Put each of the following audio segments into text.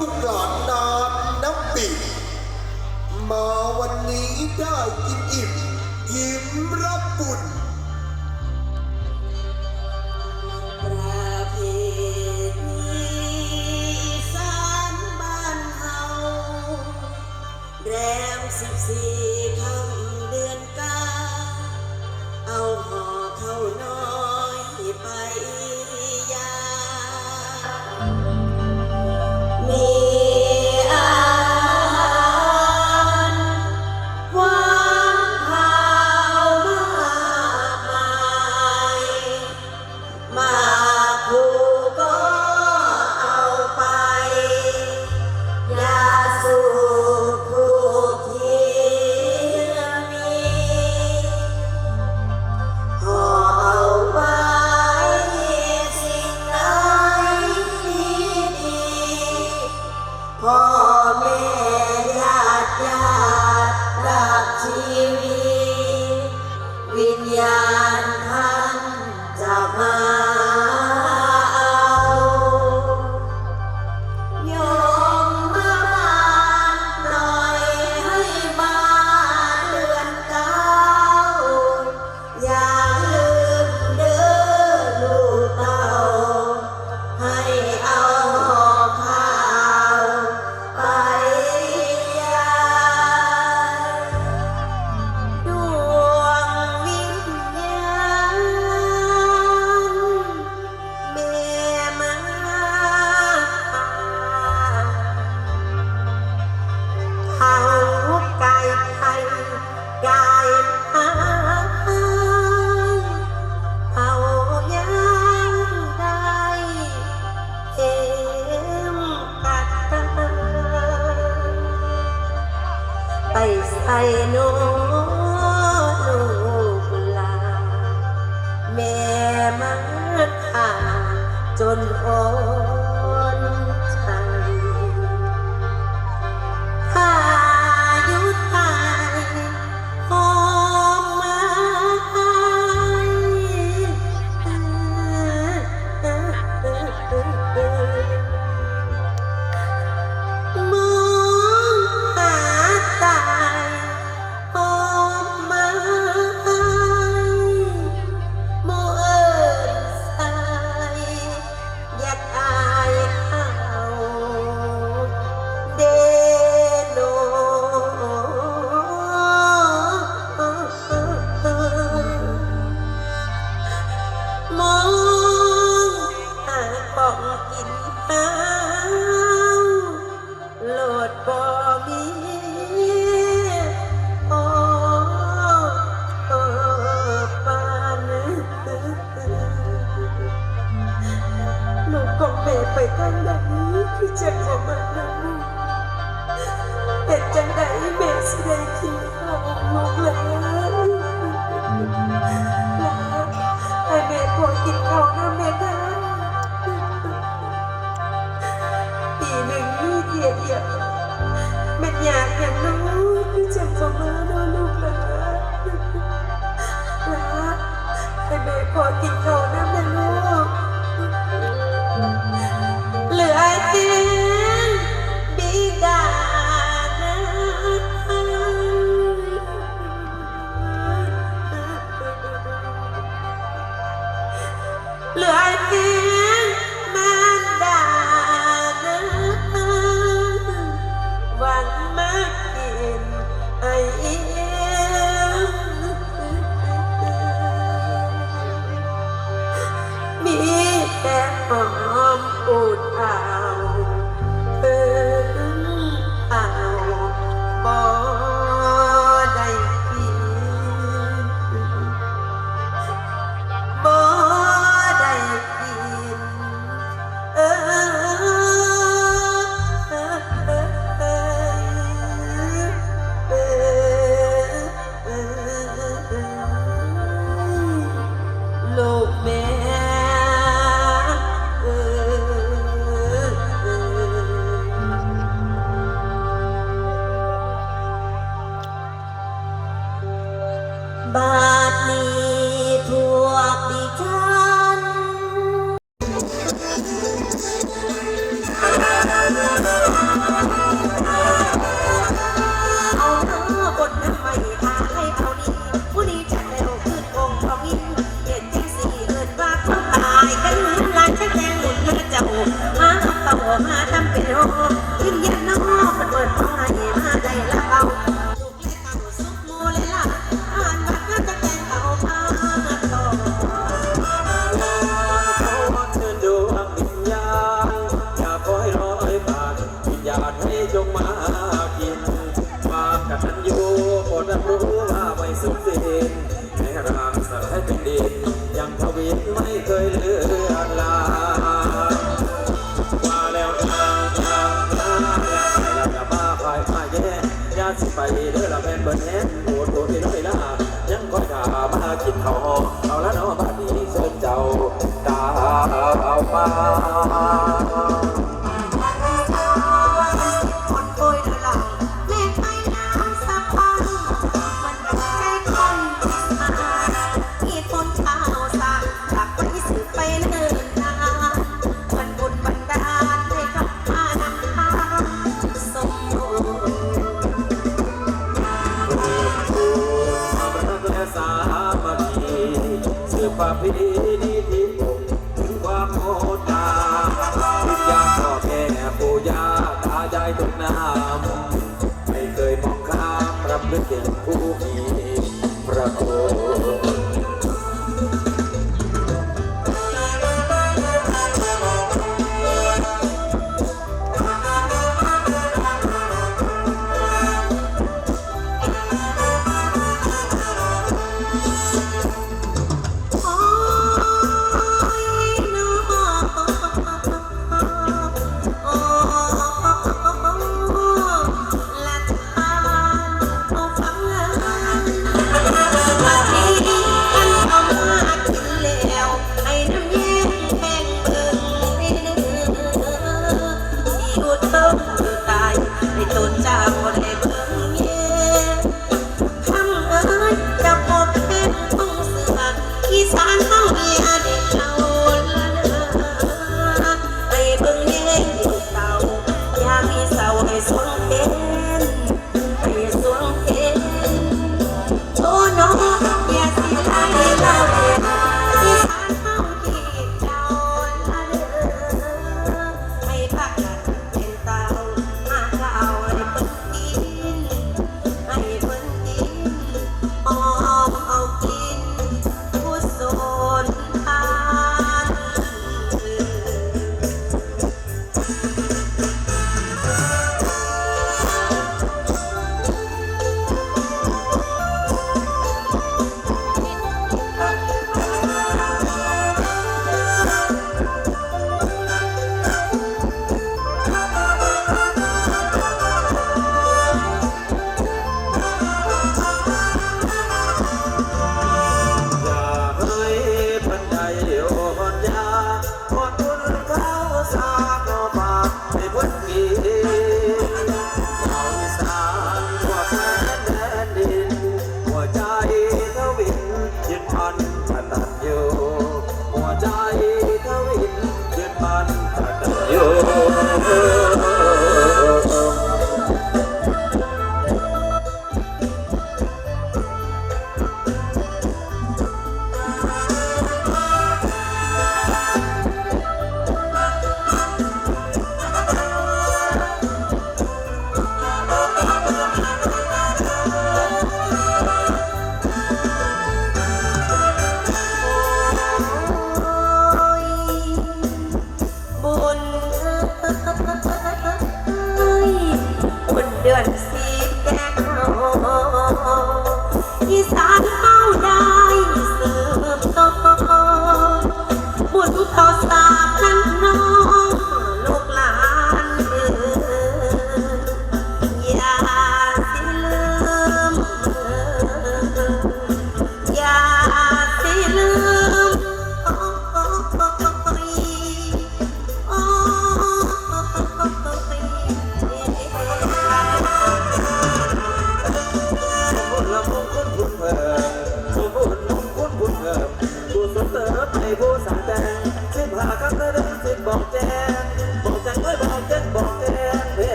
กหลานนานนับปีมาวันนี้ได้กินอิ่มยิ้มรับบุญประเพณีอีสานบ้านเฮาแรมสิบสี่ค่ำเดือน ญาณท่านจากมา ให้แม่ปวดกินเขานะแม่นะปีหนึ่งลูกเดียดเดียดมันอยากอย่างน้อยที่จะสมาโนลูกนะนะให้แม่ปวดกินเขา ความโอดอา มีเอาเธอบนน้ำไม่หาใเอานี่ผู้นี้จัดแล้วคืนองค์เขามีเหตุที่สี่เอินว่าเขาตายกันหลายแค่แกงมุนเงินจะมาทำเต่ามาทำเป็นโห ประเพณีที่ความโหดงามวิญญาณแม่ปู่ยาตายาทุกนามไม่เคยมองข้ามประพฤติ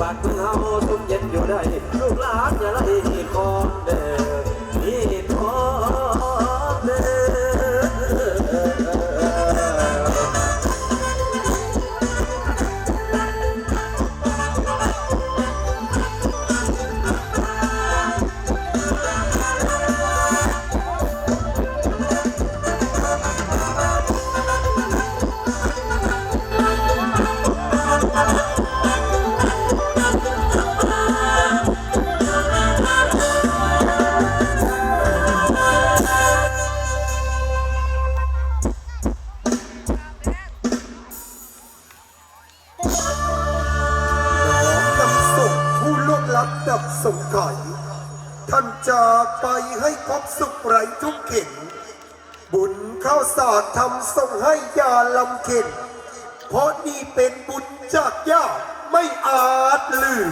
ปากเฮาสมเย็นอยู่ได้ลูกหลานจะไล่คอนเด้ สงไขยท่านจากไปให้พบสุขไร้ทุกข์เข็นบุญข้าวสาดทำส่งให้ยาลำเข็นเพราะนี่เป็นบุญจากย่าไม่อาจลืม